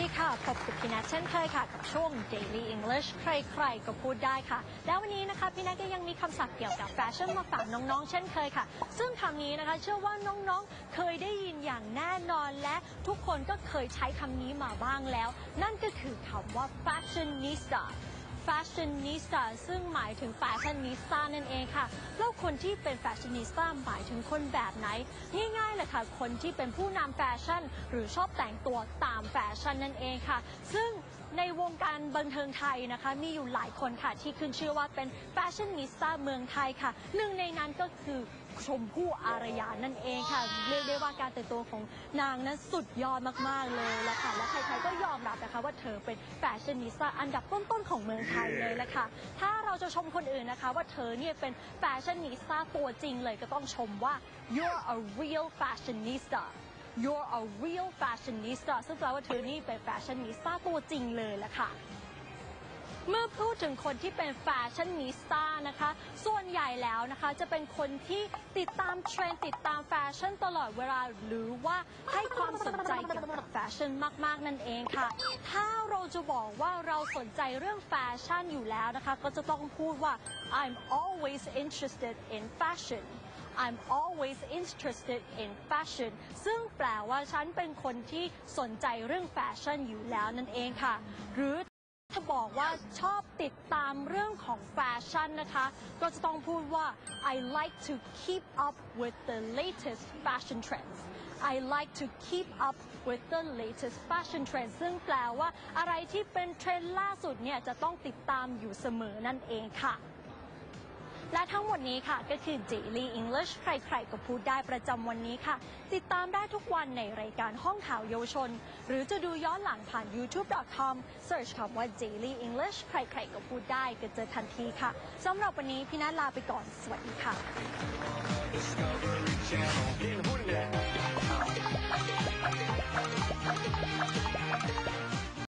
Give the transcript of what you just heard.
ดีค่ะ พบกับพี่นัทเช่นเคยค่ะ กับช่วง Daily English ใครๆ ก็พูดได้ค่ะ แล้ววันนี้นะคะพี่นัทก็ยังมีคำศัพท์เกี่ยวกับแฟชั่นมาฝากน้องๆ เช่นเคยค่ะ ซึ่งคำนี้นะคะเชื่อว่าน้องๆ เคยได้ยินอย่างแน่นอนและทุกคนก็เคยใช้คำนี้มาบ้างแล้ว นั่นก็คือคำว่า fashionista fashionista ซึ่งหมายถึง fashionista นั่นเองค่ะ แล้วคนที่เป็น fashionista หมายถึงคนแบบไหน ง่ายๆเลยค่ะ คนที่เป็นผู้นำแฟชั่น หรือชอบแต่งตัวตามแฟชั่นนั่นเองค่ะ ซึ่ง ในวงการบันเทิงไทยนะคะ มีอยู่หลายคนค่ะ ที่ขึ้นชื่อว่าเป็นแฟชั่นนิสต้าเมืองไทยค่ะ หนึ่งในนั้นก็คือชมพู่อารยานั่นเองค่ะ เรียกได้ว่าการแต่งตัวของนางนั้นสุดยอดมาก ๆ เลยละค่ะ และใครๆก็ยอมรับนะคะ ว่าเธอเป็นแฟชั่นนิสต้าอันดับต้น ๆ ของเมืองไทยเลยละค่ะ ถ้าเราจะชมคนอื่นนะคะ ว่าเธอเนี่ยเป็นแฟชั่นนิสต้าตัวจริงเลยก็ต้องชมว่า you're a real fashionista you're a real fashionista ซึ่งแปลว่าเธอนี่เป็นแฟชั่นนิสต้าตัวจริงเลยละค่ะเมื่อพูดถึงคนที่เป็นแฟชั่นนิสต้านะคะ ส่วนใหญ่แล้วนะคะจะเป็นคนที่ติดตามเทรนด์ติดตามแฟชั่นตลอดเวลาหรือว่าให้ความสนใจเกี่ยวกับแฟชั่นมากๆนั่นเองค่ะ ถ้าเราจะบอกว่าเราสนใจเรื่องแฟชั่นอยู่แล้วนะคะ ก็จะต้องพูดว่า I'm always interested in fashion I'm always interested in fashion ซึ่งแปลว่าฉันเป็นคนที่สนใจเรื่องแฟชั่นอยู่แล้วนั่นเองค่ะ หรือถ้าบอกว่าชอบติดตามเรื่องของแฟชั่นนะคะ ก็จะต้องพูดว่า I like to keep up with the latest fashion trends I like to keep up with the latest fashion trends ซึ่งแปลว่าอะไรที่เป็นเทรนด์ล่าสุดเนี่ยจะต้องติดตามอยู่เสมอนั่นเองค่ะ และทั้งหมดนี้ค่ะก็คือ Daily English ใครๆ ก็พูดได้ประจำวันนี้ค่ะ ติดตามได้ทุกวันในรายการห้องข่าวเยาวชน หรือจะดูย้อนหลังผ่าน youtube.com search คำว่า Daily English ใครๆ ก็พูดได้ก็เจอทันทีค่ะสำหรับวันนี้พี่นัทลาไปก่อน สวัสดีค่ะ